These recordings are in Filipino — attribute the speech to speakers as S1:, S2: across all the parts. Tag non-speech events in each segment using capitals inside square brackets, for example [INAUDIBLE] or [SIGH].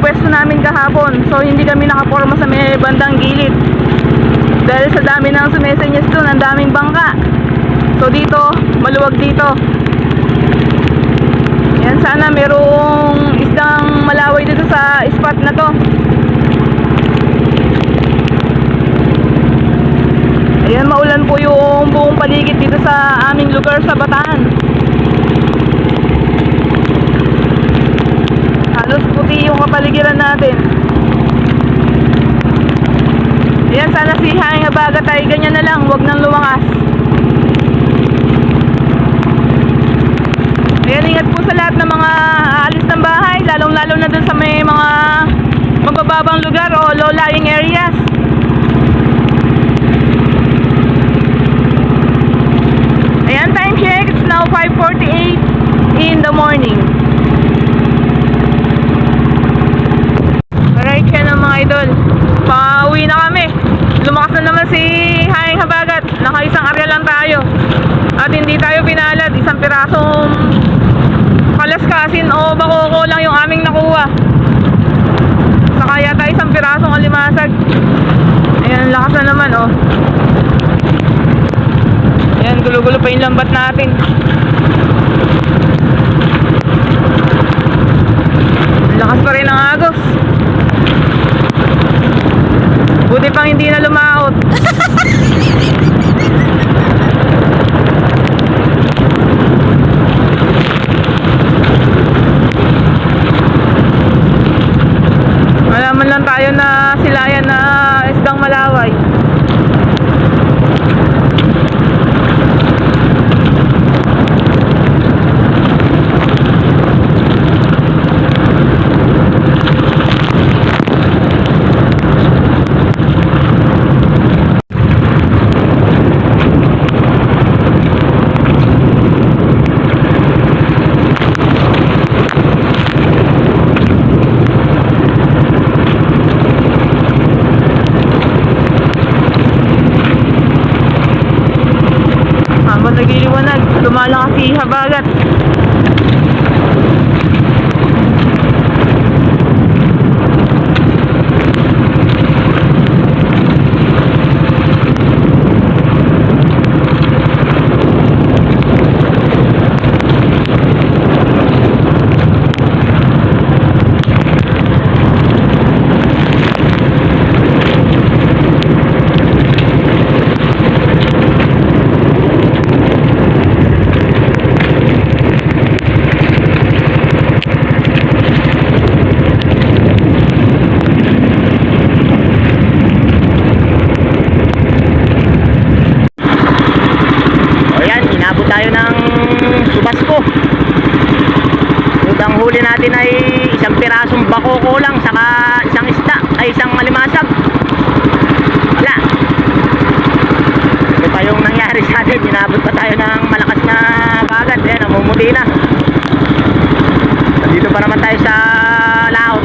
S1: pwesto namin kahapon. So hindi kami nakaporma sa may bandang gilid. Dahil sa dami ng sumesenyas doon, ang daming bangka. So dito, maluwag dito. Yan sana merong isdang malaway dito sa spot na to. Ayan, maulan po yung buong paligid dito sa aming lugar sa Bataan. Halos puti yung kapaligiran natin. Ayan, sana si Hanging Abagat ay ganyan na lang, wag nang lumakas. Ayan, ingat po sa lahat ng mga aalis ng bahay, lalong-lalo na dun sa may mga mabababang lugar o low-lying areas. Ayan, time check. It's now 5.48 in the morning. Alright, yan ang mga idol. Pauwi na kami. Lumakas na naman si Haing Nakaisang area lang tayo. At hindi tayo pinalad. Isang pirasong kalaskasin o bakoko lang yung aming nakuha. Saka yata isang pirasong alimasag. Ayan, lakas na naman oh. Ayan, gulo-gulo pa yung lambat natin. Lakas pa rin ang agos. Buti pang hindi na lumaot. [LAUGHS] Malaman lang tayo na silayan na isdang malaway. Habang nagliliwanag, lumalakas si Habagat.
S2: O yan, inabot tayo ng Subasco. Huli natin ay isang pirasong bakoko lang, saka isang isda, ay isang malimasag. Wala. Ito pa yung nangyari sa atin, inabot pa tayo ng malakas na bagat. Ayan, namumuti na. Nandito pa naman tayo sa laot.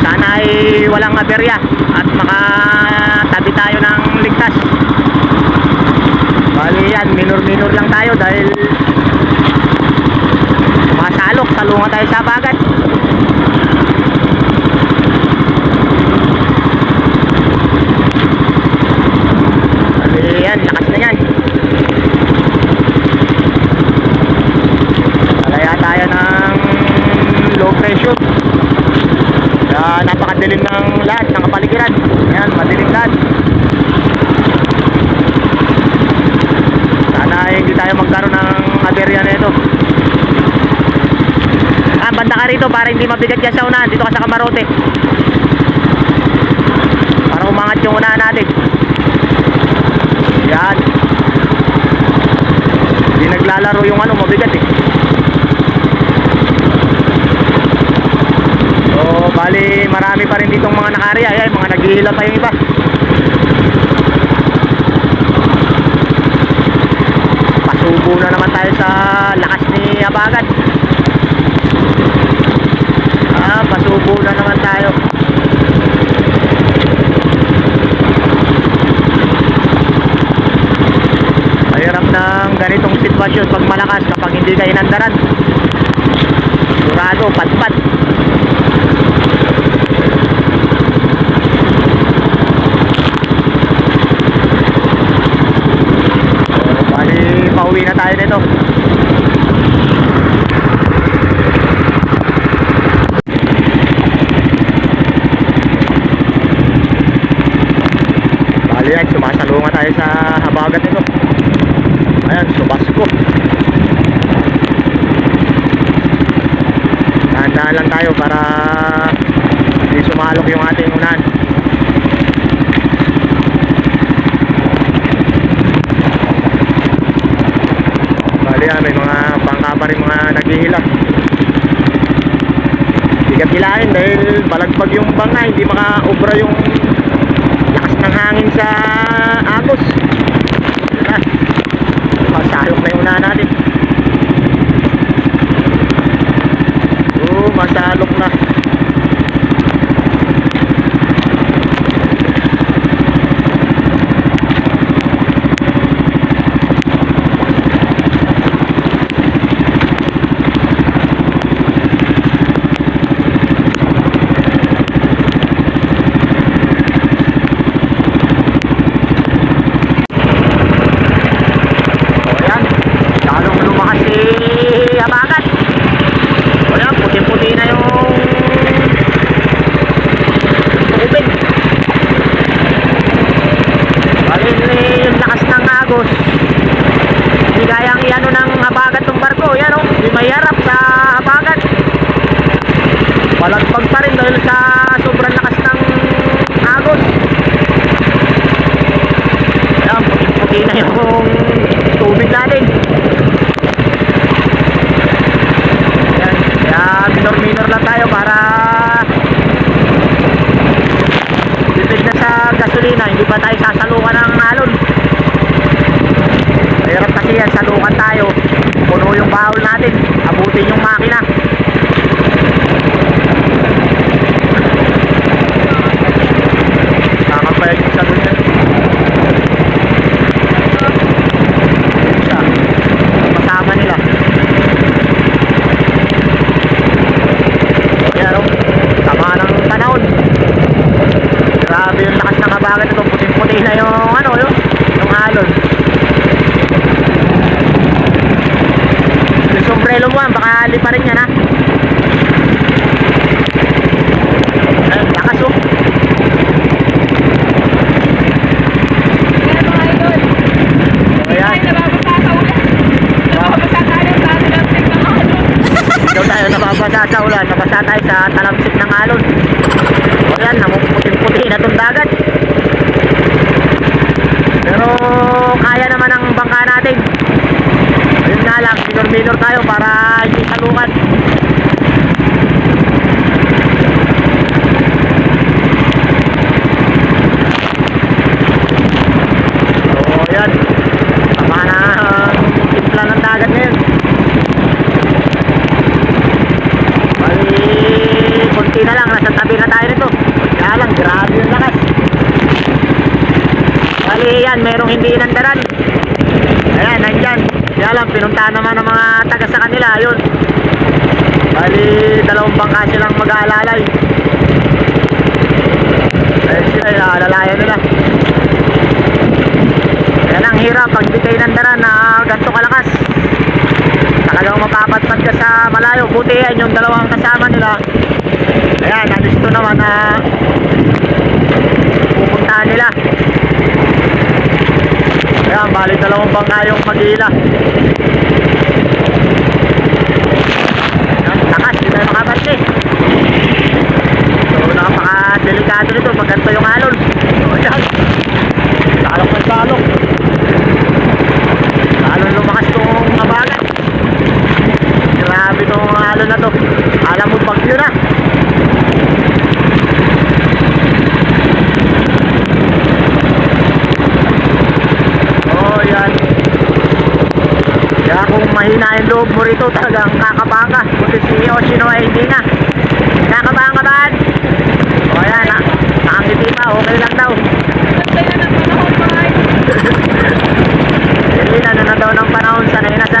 S2: sana ay walang aberya at makatabi tayo ng ligtas bali yan minor minor lang tayo dahil masalok salungan tayo sa bagat bali yan lakas na yan Alaya tayo ng low pressure kaya napakadilim ng lahat, ng kapaligiran. Ayan, madilim lahat. Sana ay hindi tayo magkaroon ng aberya na ito. Rito para hindi mabigat yan sa unahan. Dito ka sa kamarote. Para umangat yung unahan natin. Yan. Hindi naglalaro yung ano, mabigat eh. So, bali marami pa rin ditong mga nakarya. Ayan, mga naghihila pa yung iba. Pasubo na naman tayo sa lakas ni Abagat. Ah, pasubo na naman tayo. Mahirap ng sitwasyon pag malakas kapag hindi ka inandaran. Sigurado, patpat. Bali, pauwi na tayo nito. Bali yan, sumasalunga tayo sa habagat nito. Ayan, subasko. Dahan-dahan lang tayo para hindi sumalok yung ating unahan. Bali yan, may mga bangka pa rin mga naghihila. Ka kilain dahil balagbag yung bangka, hindi makaubra yung lakas ng hangin sa agos. Yun na. Masalok na yung unahan natin. Oo, masalok na. O yan, lalong lumakas si Abagat. O yan, puti-puti na yung tubig. Bali yung lakas ng agos. Hindi kayang iano ng Abagat ng barko. Yan o, hindi may harap sa Abagat. Palagpag pa rin dahil sa sobrang lakas ng agos. Ayan, puti-puti na yung tubig natin. Ayan, kaya minor-minor lang tayo para tipid na sa gasolina, hindi pa tayo sasalukan ng alon. Mahirap kasi yan, salukan tayo. Puno yung bawol natin, abutin yung makina. Nakakapayag yung salon yan. Isa. Kasama nila. Ayan o. Sama ng panahon. Grabe yung lakas ng kabagan ito. Puting-puti na yung ano yun. Yung alon. Yung sombrero mo ah, baka lipa rin yan ha. Ayun, lakas oh.
S1: Kaya mga idol,
S2: Ayan.
S1: tayo nababasa sa ulan. Nababasa tayo sa talamsik ng alon.
S2: Ikaw tayo nababasa sa tayo sa talamsik ng alon. O yan, namumuputing-puti na itong dagat. Pero kaya naman ang bangka natin. Yun nga lang, minor-minor tayo para hindi salukan. So yan, tama na ang timpla ng dagat ngayon. Bali, konti na lang, nasa tabi na tayo nito. Kaya lang, grabe yung lakas. Bali, yan, merong hindi inandaran. Ayan, nandyan. Kaya lang, pinuntahan naman ng mga taga sa kanila, yun. Bali, dalawang bangka silang mag-aalalay. Ayun sila, inaalalayan nila. Kaya lang, hirap pag di kayo nandaran na ganito kalakas. Talagang mapapadpad ka sa malayo. Buti yan yung dalawang kasama nila. Ayan, nalisto naman na pupuntahan nila. Ayan, bali dalawang bangka yung mag-iila. Ayan, Lakas, di tayo makabante. So, napaka-delikado nito pag ganito yung alon. So, ayan. Salok ng salok. Alon lumakas tong mabagat. Grabe tong alon na to. Alam mo bagyo na. Oh, yan. Kaya kung mahina yung loob mo rito, talagang kakabaka. Buti si Oshino ay hindi na. Kakabaka ka ba? O yan, na, nakangiti pa, okay lang daw.
S1: Ganda na ng panahon mga idol.
S2: Hindi na na daw ng panahon, sanay na sa